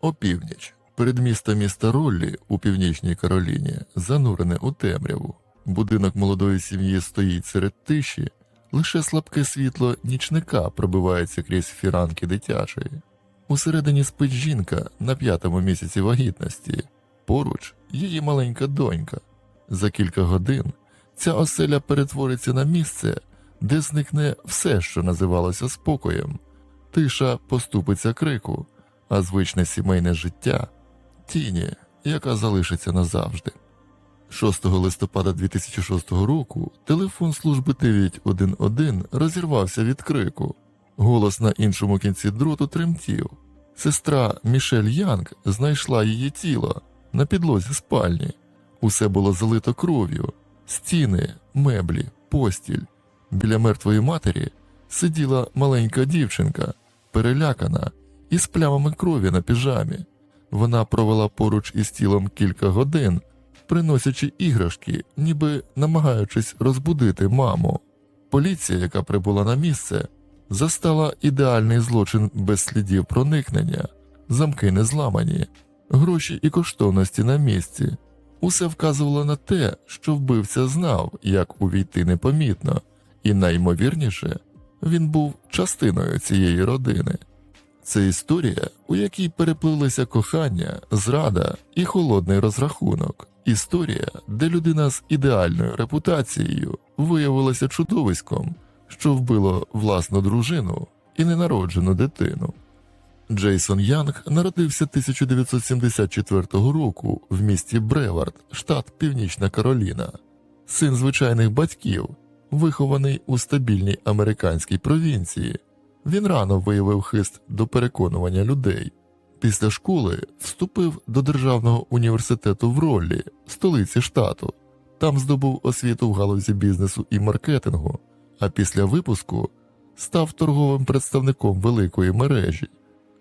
Опівніч. Передмісто міста Роллі у північній Кароліні занурене у темряву. Будинок молодої сім'ї стоїть серед тиші, лише слабке світло нічника пробивається крізь фіранки дитячої. Усередині спить жінка на п'ятому місяці вагітності, поруч її маленька донька. За кілька годин ця оселя перетвориться на місце, де зникне все, що називалося спокоєм. Тиша поступиться крику, а звичне сімейне життя тіні, яка залишиться назавжди. 6 листопада 2006 року телефон служби 911 розірвався від крику. Голос на іншому кінці дроту тремтів. Сестра Мішель Янг знайшла її тіло на підлозі спальні. Усе було залито кров'ю, стіни, меблі, постіль. Біля мертвої матері сиділа маленька дівчинка, перелякана і з плямами крові на піжамі. Вона провела поруч із тілом кілька годин, приносячи іграшки, ніби намагаючись розбудити маму. Поліція, яка прибула на місце, застала ідеальний злочин без слідів проникнення, замки не зламані, гроші і коштовності на місці. Усе вказувало на те, що вбивця знав, як увійти непомітно, і найімовірніше, він був частиною цієї родини. Це історія, у якій переплилися кохання, зрада і холодний розрахунок. Історія, де людина з ідеальною репутацією виявилася чудовиськом, що вбило власну дружину і ненароджену дитину. Джейсон Янг народився 1974 року в місті Бревард, штат Північна Кароліна, син звичайних батьків, вихований у стабільній американській провінції. Він рано виявив хист до переконування людей. Після школи вступив до Державного університету в Роллі, столиці штату. Там здобув освіту в галузі бізнесу і маркетингу, а після випуску став торговим представником великої мережі.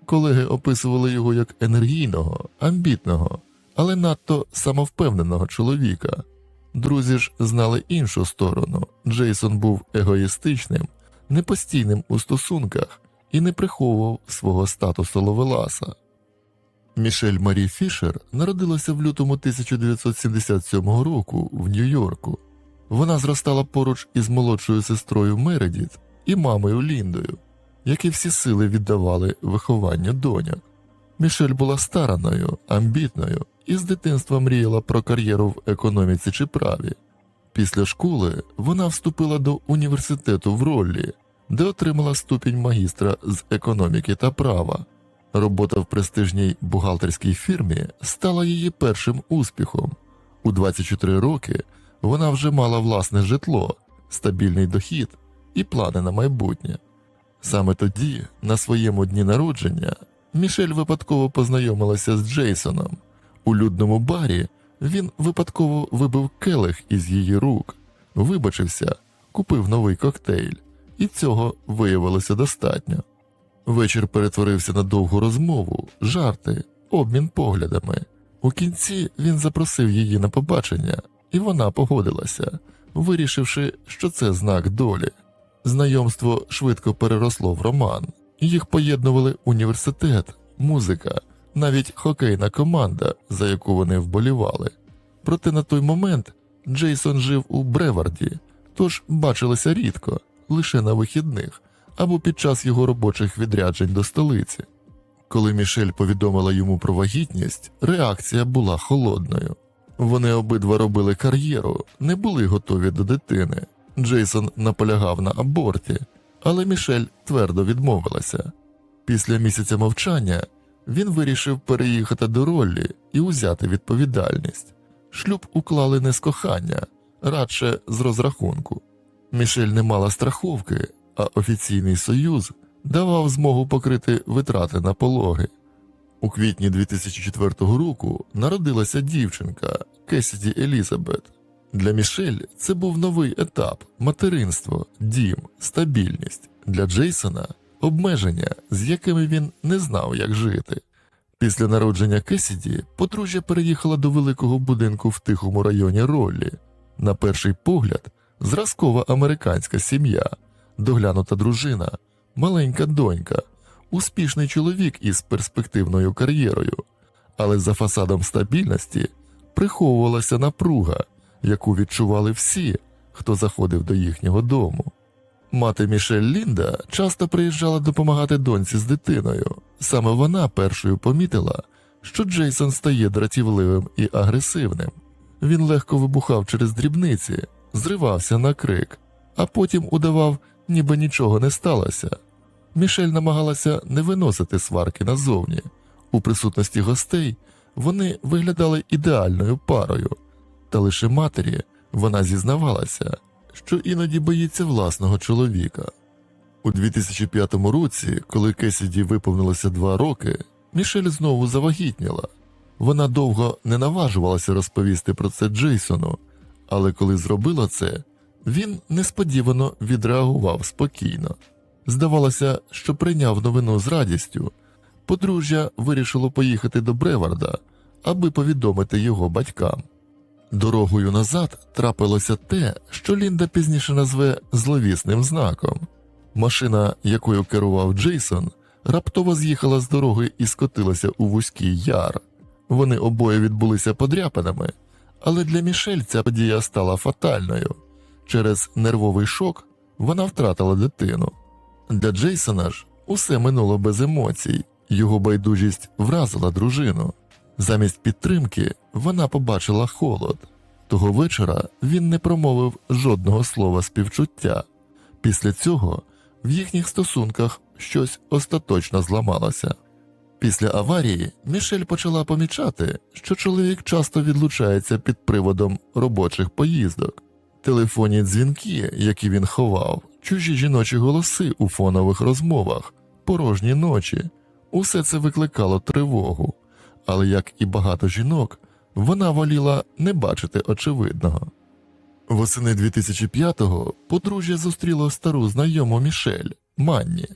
Колеги описували його як енергійного, амбітного, але надто самовпевненого чоловіка. Друзі ж знали іншу сторону. Джейсон був егоїстичним, непостійним у стосунках і не приховував свого статусу ловеласа. Мішель Марі Фішер народилася в лютому 1977 року в Нью-Йорку. Вона зростала поруч із молодшою сестрою Мередіт і мамою Ліндою, які всі сили віддавали вихованню доньок. Мішель була стараною, амбітною і з дитинства мріяла про кар'єру в економіці чи праві. Після школи вона вступила до університету в Роллі, де отримала ступінь магістра з економіки та права. Робота в престижній бухгалтерській фірмі стала її першим успіхом. У 24 роки вона вже мала власне житло, стабільний дохід і плани на майбутнє. Саме тоді, на своєму дні народження, Мішель випадково познайомилася з Джейсоном. У людному барі він випадково вибив келих із її рук, вибачився, купив новий коктейль, і цього виявилося достатньо. Вечір перетворився на довгу розмову, жарти, обмін поглядами. У кінці він запросив її на побачення, і вона погодилася, вирішивши, що це знак долі. Знайомство швидко переросло в роман. Їх поєднували університет, музика, навіть хокейна команда, за яку вони вболівали. Проте на той момент Джейсон жив у Бреварді, тож бачилися рідко, лише на вихідних або під час його робочих відряджень до столиці. Коли Мішель повідомила йому про вагітність, реакція була холодною. Вони обидва робили кар'єру, не були готові до дитини. Джейсон наполягав на аборті, але Мішель твердо відмовилася. Після місяця мовчання він вирішив переїхати до Роллі і узяти відповідальність. Шлюб уклали не з кохання, радше з розрахунку. Мішель не мала страховки, а офіційний союз давав змогу покрити витрати на пологи. У квітні 2004 року народилася дівчинка Кесіді Елізабет. Для Мішель це був новий етап материнство, дім, стабільність. Для Джейсона обмеження, з якими він не знав, як жити. Після народження Кесіді подружжя переїхала до великого будинку в тихому районі Роллі. На перший погляд, зразкова американська сім'я, доглянута дружина, маленька донька. успішний чоловік із перспективною кар'єрою, але за фасадом стабільності приховувалася напруга, яку відчували всі, хто заходив до їхнього дому. Мати Мішель Лінда часто приїжджала допомагати доньці з дитиною. Саме вона першою помітила, що Джейсон стає дратівливим і агресивним. Він легко вибухав через дрібниці, зривався на крик, а потім удавав, ніби нічого не сталося. Мішель намагалася не виносити сварки назовні. У присутності гостей вони виглядали ідеальною парою, та лише матері вона зізнавалася, що іноді боїться власного чоловіка. У 2005 році, коли Кесіді виповнилося два роки, Мішель знову завагітніла. Вона довго не наважувалася розповісти про це Джейсону, але коли зробила це, він несподівано відреагував спокійно. Здавалося, що прийняв новину з радістю. Подружжя вирішило поїхати до Бреварда, аби повідомити його батькам. Дорогою назад трапилося те, що Лінда пізніше назве зловісним знаком. Машина, якою керував Джейсон, раптово з'їхала з дороги і скотилася у вузький яр. Вони обоє відбулися подряпинами, але для Мішель ця подія стала фатальною. Через нервовий шок вона втратила дитину. Для Джейсона ж усе минуло без емоцій, його байдужість вразила дружину. Замість підтримки вона побачила холод. Того вечора він не промовив жодного слова співчуття. Після цього в їхніх стосунках щось остаточно зламалося. Після аварії Мішель почала помічати, що чоловік часто відлучається під приводом робочих поїздок. Телефонні дзвінки, які він ховав, чужі жіночі голоси у фонових розмовах, порожні ночі, усе це викликало тривогу, але як і багато жінок, вона воліла не бачити очевидного. Восени 2005-го подружжя зустріло стару знайому Мішель Манні,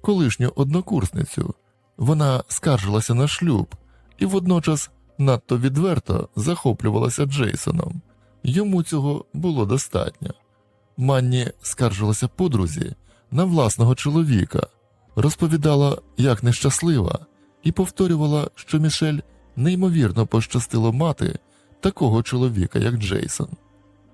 колишню однокурсницю. Вона скаржилася на шлюб і водночас надто відверто захоплювалася Джейсоном. Йому цього було достатньо. Манні скаржилася подрузі на власного чоловіка, розповідала, як нещаслива, і повторювала, що Мішель неймовірно пощастило мати такого чоловіка, як Джейсон.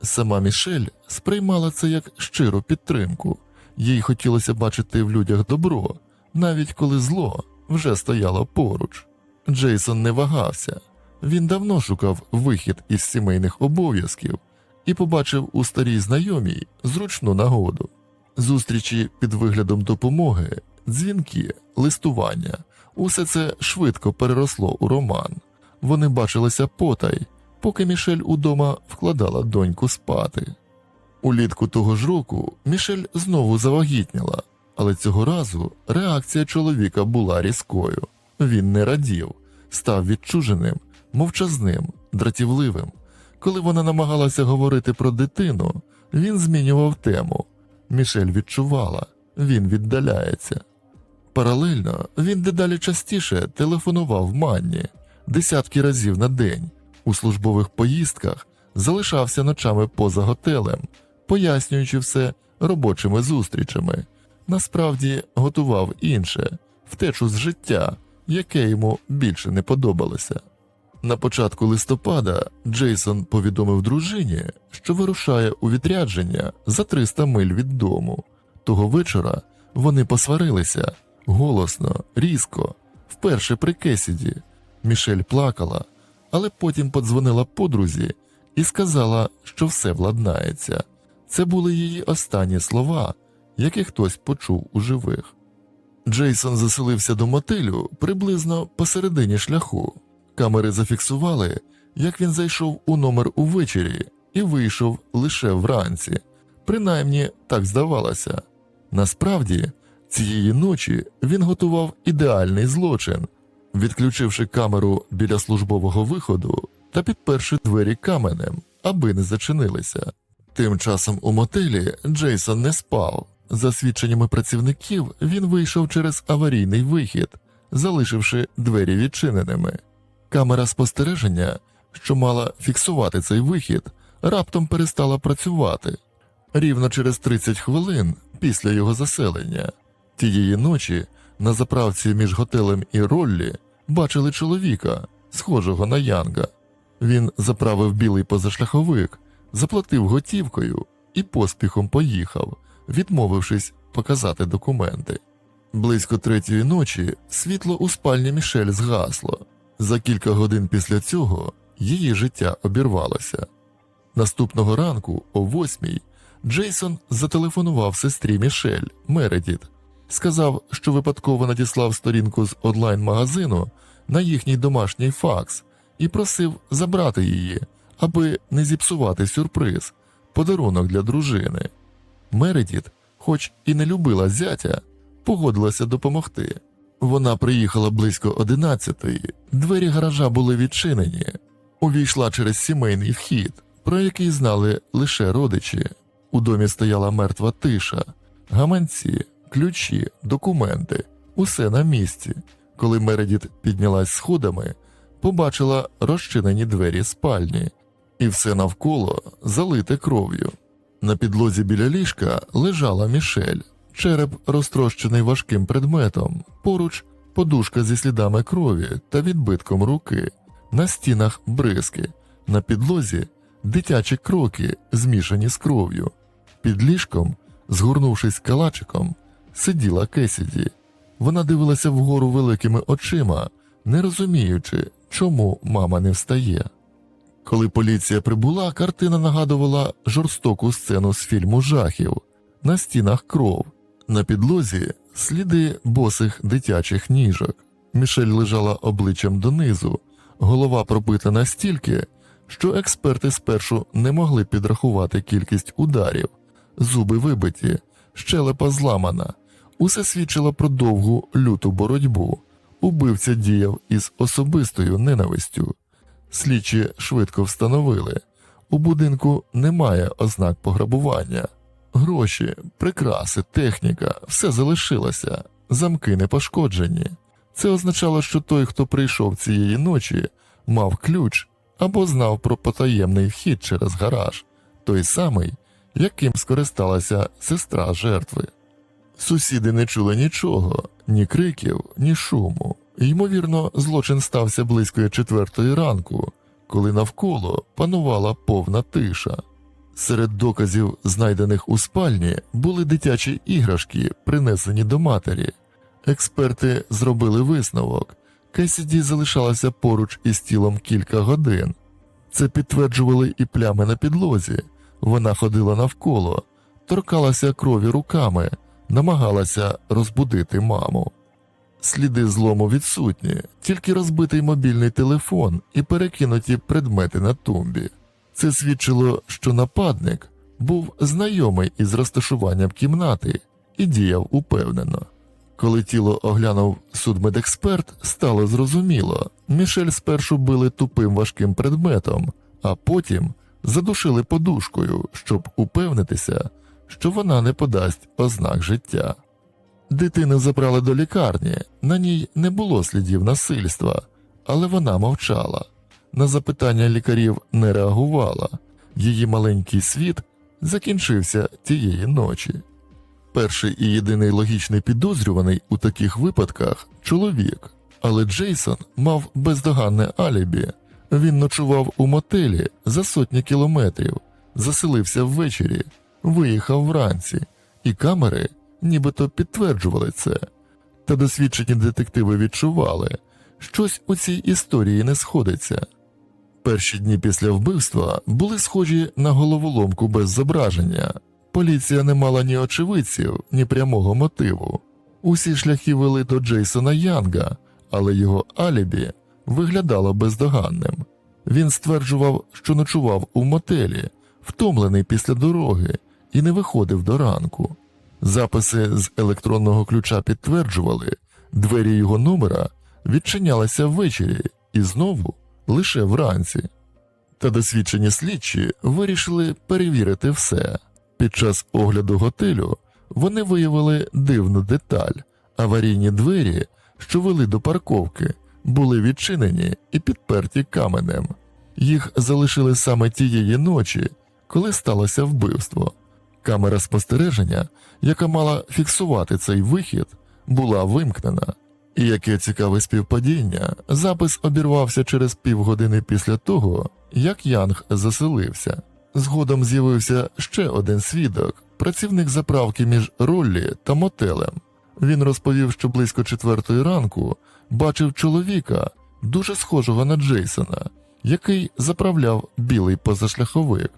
Сама Мішель сприймала це як щиру підтримку, їй хотілося бачити в людях добро, навіть коли зло вже стояло поруч. Джейсон не вагався, він давно шукав вихід із сімейних обов'язків і побачив у старій знайомій зручну нагоду. Зустрічі під виглядом допомоги, дзвінки, листування усе це швидко переросло у роман. Вони бачилися потай, поки Мішель удома вкладала доньку спати. Улітку того ж року Мішель знову завагітніла, але цього разу реакція чоловіка була різкою. Він не радів, став відчуженим, мовчазним, дратівливим. Коли вона намагалася говорити про дитину, він змінював тему. Мішель відчувала, він віддаляється. Паралельно він дедалі частіше телефонував Манні десятки разів на день, у службових поїздках залишався ночами поза готелем, пояснюючи все робочими зустрічами. Насправді готував інше втечу з життя, яке йому більше не подобалося. На початку листопада Джейсон повідомив дружині, що вирушає у відрядження за 300 миль від дому. Того вечора вони посварилися голосно, різко, вперше при Кесіді. Мішель плакала, але потім подзвонила подрузі і сказала, що все владнається. Це були її останні слова, які хтось почув у живих. Джейсон заселився до мотелю приблизно посередині шляху. Камери зафіксували, як він зайшов у номер увечері і вийшов лише вранці. Принаймні так здавалося. Насправді, цієї ночі він готував ідеальний злочин, відключивши камеру біля службового виходу та підперши двері каменем, аби не зачинилися. Тим часом у мотелі Джейсон не спав. За свідченнями працівників, він вийшов через аварійний вихід, залишивши двері відчиненими. Камера спостереження, що мала фіксувати цей вихід, раптом перестала працювати рівно через 30 хвилин після його заселення. Тієї ночі На заправці між готелем і Роллі бачили чоловіка, схожого на Янга. Він заправив білий позашляховик, заплатив готівкою і поспіхом поїхав, відмовившись показати документи. Близько третьої ночі світло у спальні Мішель згасло. За кілька годин після цього її життя обірвалося. Наступного ранку, о восьмій, Джейсон зателефонував сестрі Мішель Мередіт, сказав, що випадково надіслав сторінку з онлайн-магазину на їхній домашній факс і просив забрати її, аби не зіпсувати сюрприз, подарунок для дружини. Мередіт, хоч і не любила зятя, погодилася допомогти. Вона приїхала близько одинадцятої, двері гаража були відчинені, увійшла через сімейний вхід, про який знали лише родичі. У домі стояла мертва тиша, гаманці, ключі, документи, усе на місці. Коли Мередіт піднялась сходами, побачила розчинені двері спальні, і все навколо залите кров'ю. На підлозі біля ліжка лежала Мішель, череп розтрощений важким предметом, поруч подушка зі слідами крові та відбитком руки, на стінах бризки, на підлозі дитячі кроки, змішані з кров'ю. Під ліжком, згорнувшись калачиком, сиділа Кесіді. Вона дивилася вгору великими очима, не розуміючи, чому мама не встає. Коли поліція прибула, картина нагадувала жорстоку сцену з фільму жахів. На стінах кров, на підлозі сліди босих дитячих ніжок. Мішель лежала обличчям донизу, голова пробита настільки, що експерти спершу не могли підрахувати кількість ударів, зуби вибиті, щелепа зламана. Усе свідчило про довгу люту боротьбу. Убивця діяв із особистою ненавистю. Слідчі швидко встановили у будинку немає ознак пограбування. Гроші, прикраси, техніка, все залишилося, замки не пошкоджені. Це означало, що той, хто прийшов цієї ночі, мав ключ або знав про потаємний вхід через гараж, той самий, яким скористалася сестра жертви. Сусіди не чули нічого, ні криків, ні шуму. Ймовірно, злочин стався близько четвертої ранку, коли навколо панувала повна тиша. Серед доказів, знайдених у спальні, були дитячі іграшки, принесені до матері. Експерти зробили висновок. Кесіді залишалася поруч із тілом кілька годин. Це підтверджували і плями на підлозі. Вона ходила навколо, торкалася крові руками, намагалася розбудити маму. Сліди злому відсутні, тільки розбитий мобільний телефон і перекинуті предмети на тумбі. Це свідчило, що нападник був знайомий із розташуванням кімнати і діяв упевнено. Коли тіло оглянув судмедексперт, стало зрозуміло, Мішель спершу били тупим важким предметом, а потім задушили подушкою, щоб упевнитися, що вона не подасть ознак життя. Дитину забрали до лікарні, на ній не було слідів насильства, але вона мовчала. На запитання лікарів не реагувала, її маленький світ закінчився тієї ночі. Перший і єдиний логічний підозрюваний у таких випадках чоловік, але Джейсон мав бездоганне алібі. Він ночував у мотелі за сотні кілометрів, заселився ввечері, виїхав вранці, і камери нібито підтверджували це. Та досвідчені детективи відчували, щось у цій історії не сходиться. Перші дні після вбивства були схожі на головоломку без зображення. Поліція не мала ні очевидців, ні прямого мотиву. Усі шляхи вели до Джейсона Янга, але його алібі виглядало бездоганним. Він стверджував, що ночував у мотелі, втомлений після дороги, і не виходив до ранку. Записи з електронного ключа підтверджували, двері його номера відчинялися ввечері і знову лише вранці. Та досвідчені слідчі вирішили перевірити все. Під час огляду готелю вони виявили дивну деталь аварійні двері, що вели до парковки, були відчинені і підперті каменем. Їх залишили саме тієї ночі, коли сталося вбивство. Камера спостереження, яка мала фіксувати цей вихід, була вимкнена. І яке цікаве співпадіння, запис обірвався через півгодини після того, як Янг заселився. Згодом з'явився ще один свідок, працівник заправки між Роллі та мотелем. Він розповів, що близько четвертої ранку бачив чоловіка, дуже схожого на Джейсона, який заправляв білий позашляховик.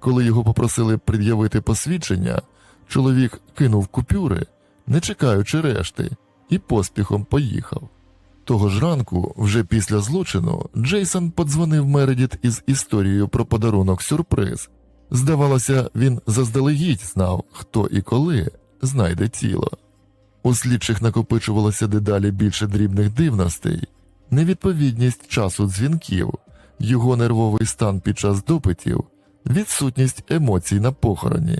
Коли його попросили пред'явити посвідчення, чоловік кинув купюри, не чекаючи решти, і поспіхом поїхав. Того ж ранку, вже після злочину, Джейсон подзвонив Мередіт із історією про подарунок сюрприз. Здавалося, він заздалегідь знав, хто і коли знайде тіло. У слідчих накопичувалося дедалі більше дрібних дивностей, невідповідність часу дзвінків, його нервовий стан під час допитів, відсутність емоцій на похороні.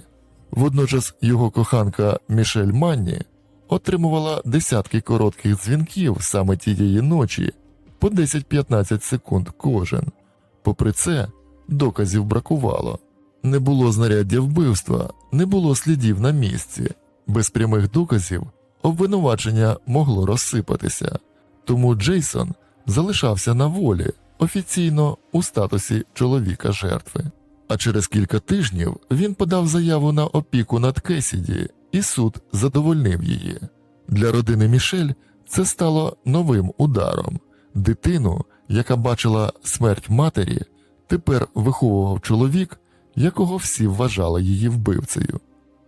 Водночас його коханка Мішель Манні отримувала десятки коротких дзвінків саме тієї ночі по 10-15 секунд кожен. Попри це, доказів бракувало. Не було знаряддя вбивства, не було слідів на місці. Без прямих доказів обвинувачення могло розсипатися, тому Джейсон залишався на волі офіційно у статусі чоловіка жертви. А через кілька тижнів він подав заяву на опіку над Кесіді, і суд задовольнив її. Для родини Мішель це стало новим ударом. Дитину, яка бачила смерть матері, тепер виховував чоловік, якого всі вважали її вбивцею.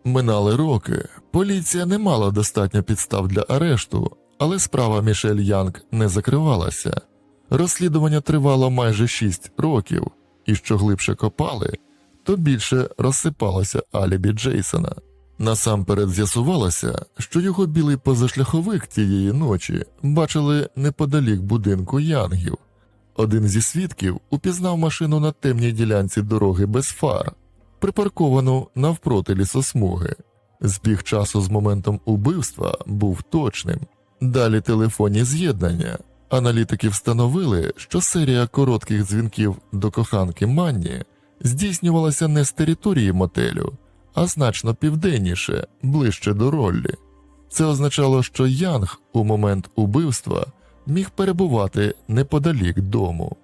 Минали роки. Поліція не мала достатньо підстав для арешту, але справа Мішель Янг не закривалася. Розслідування тривало майже шість років, і що глибше копали, то більше розсипалося алібі Джейсона. Насамперед з'ясувалося, що його білий позашляховик тієї ночі бачили неподалік будинку Янгів. Один зі свідків упізнав машину на темній ділянці дороги без фар, припарковану навпроти лісосмуги. Збіг часу з моментом убивства був точним. Далі телефонні з'єднання. Аналітики встановили, що серія коротких дзвінків до коханки Манні здійснювалася не з території мотелю, а значно південніше, ближче до Роллі. Це означало, що Янг у момент убивства міг перебувати неподалік дому.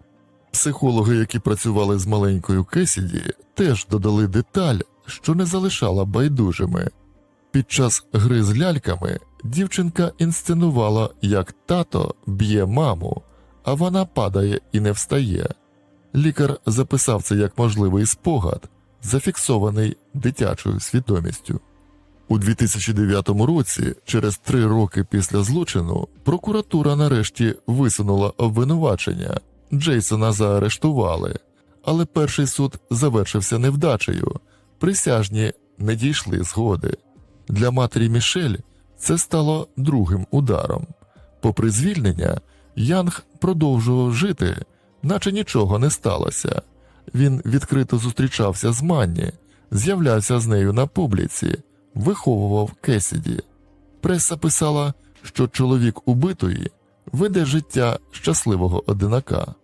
Психологи, які працювали з маленькою Кесіді, теж додали деталь, що не залишала байдужими. Під час гри з ляльками дівчинка інсценувала, як тато б'є маму, а вона падає і не встає. Лікар записав це як можливий спогад, зафіксований дитячою свідомістю. У 2009 році, через три роки після злочину, прокуратура нарешті висунула обвинувачення. Джейсона заарештували, але перший суд завершився невдачею. Присяжні не дійшли згоди. Для матері Мішель це стало другим ударом. Попри звільнення, Янг продовжував жити, наче нічого не сталося. Він відкрито зустрічався з Манні, з'являвся з нею на публіці, виховував Кесіді. Преса писала, що чоловік убитої веде життя щасливого одинака.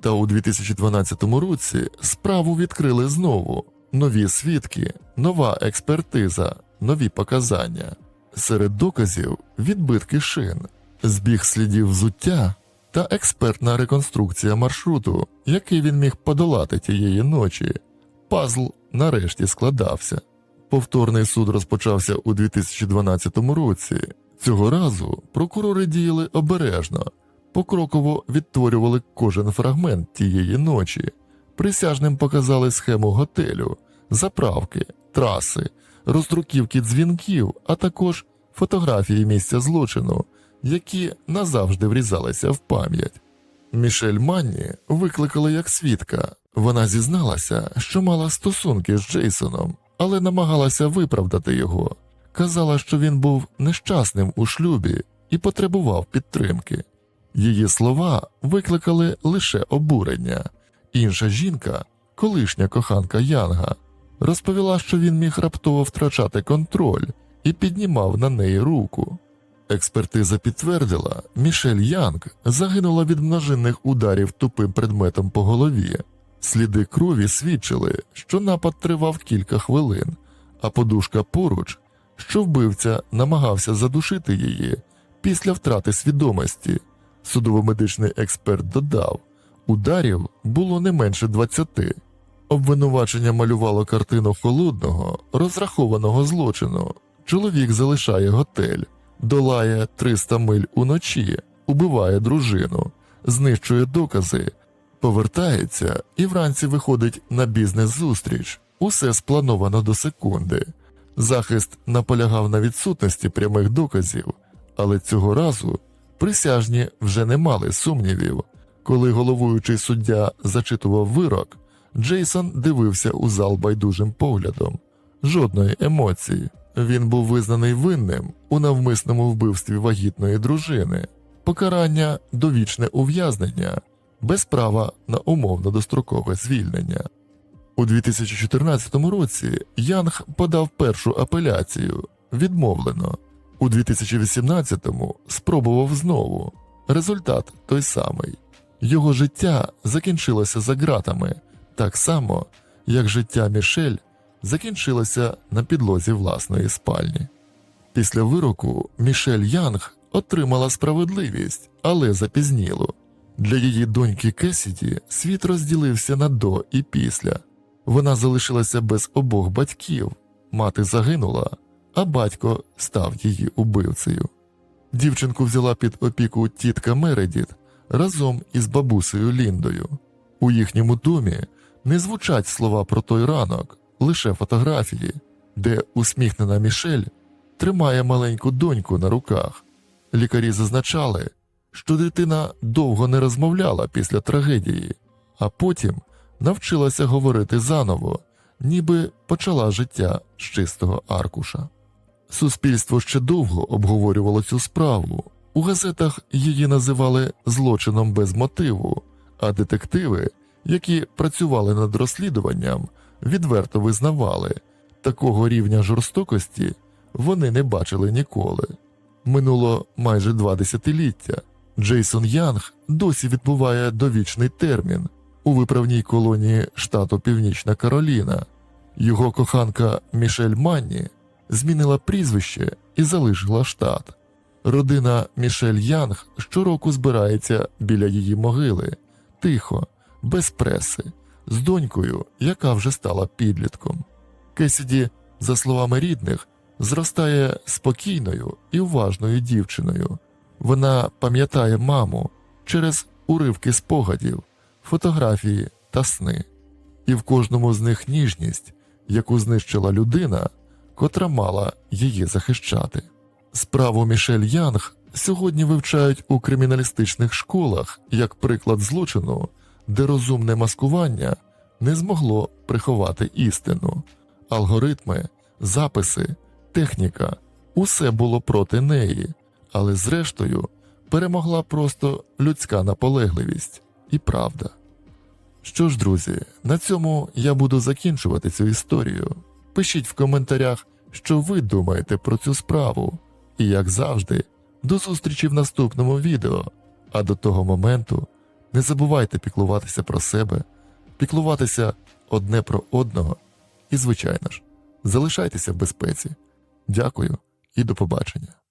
Та у 2012 році справу відкрили знову нові свідки, нова експертиза, нові показання. Серед доказів відбитки шин, збіг слідів взуття та експертна реконструкція маршруту, який він міг подолати тієї ночі. Пазл нарешті складався. Повторний суд розпочався у 2012 році. Цього разу прокурори діяли обережно, покроково відтворювали кожен фрагмент тієї ночі. Присяжним показали схему готелю, заправки, траси, роздруківки дзвінків, а також фотографії місця злочину, які назавжди врізалися в пам'ять. Мішель Манні викликали як свідка. Вона зізналася, що мала стосунки з Джейсоном, але намагалася виправдати його. Казала, що він був нещасним у шлюбі і потребував підтримки. Її слова викликали лише обурення. Інша жінка, колишня коханка Янга, розповіла, що він міг раптово втрачати контроль і піднімав на неї руку. Експертиза підтвердила, Мішель Янг загинула від множинних ударів тупим предметом по голові. Сліди крові свідчили, що напад тривав кілька хвилин, а подушка поруч, що вбивця намагався задушити її, після втрати свідомості. Судово-медичний експерт додав, ударів було не менше 20. Обвинувачення малювало картину холодного, розрахованого злочину. Чоловік залишає готель, долає 300 миль уночі, убиває дружину, знищує докази, повертається і вранці виходить на бізнес-зустріч. Усе сплановано до секунди. Захист наполягав на відсутності прямих доказів, але цього разу присяжні вже не мали сумнівів. Коли головуючий суддя зачитував вирок, Джейсон дивився у зал байдужим поглядом. Жодної емоції. Він був визнаний винним у навмисному вбивстві вагітної дружини, покарання довічне ув'язнення, без права на умовно дострокове звільнення. У 2014 році Янг подав першу апеляцію, відмовлено. У 2018-му спробував знову. Результат той самий. Його життя закінчилося за ґратами, так само, як життя Мішель закінчилося на підлозі власної спальні. Після вироку Мішель Янг отримала справедливість, але запізніло. Для її доньки Кесіді світ розділився на до і після. Вона залишилася без обох батьків, мати загинула, а батько став її убивцею. Дівчинку взяла під опіку тітка Мередіт разом із бабусею Ліндою. У їхньому домі не звучать слова про той ранок, лише фотографії, де усміхнена Мішель тримає маленьку доньку на руках. Лікарі зазначали, що дитина довго не розмовляла після трагедії, а потім навчилася говорити заново, ніби почала життя з чистого аркуша. Суспільство ще довго обговорювало цю справу. У газетах її називали злочином без мотиву, а детективи, які працювали над розслідуванням, відверто визнавали, такого рівня жорстокості вони не бачили ніколи. Минуло майже два десятиліття. Джейсон Янг досі відбуває довічний термін у виправній колонії штату Північна Кароліна. Його коханка Мішель Манні змінила прізвище і залишила штат. Родина Мішель Янг щороку збирається біля її могили, тихо, без преси, з донькою, яка вже стала підлітком. Кесіді, за словами рідних, зростає спокійною і уважною дівчиною. Вона пам'ятає маму через уривки спогадів, фотографії та сни, і в кожному з них ніжність, яку знищила людина, котра мала її захищати. Справу Мішель Янг сьогодні вивчають у криміналістичних школах як приклад злочину, де розумне маскування не змогло приховати істину. Алгоритми, записи, техніка усе було проти неї, але зрештою перемогла просто людська наполегливість і правда. Що ж, друзі, на цьому я буду закінчувати цю історію. Пишіть в коментарях, що ви думаєте про цю справу. І як завжди, до зустрічі в наступному відео. А до того моменту не забувайте піклуватися про себе, піклуватися одне про одного і, звичайно ж, залишайтеся в безпеці. Дякую і до побачення.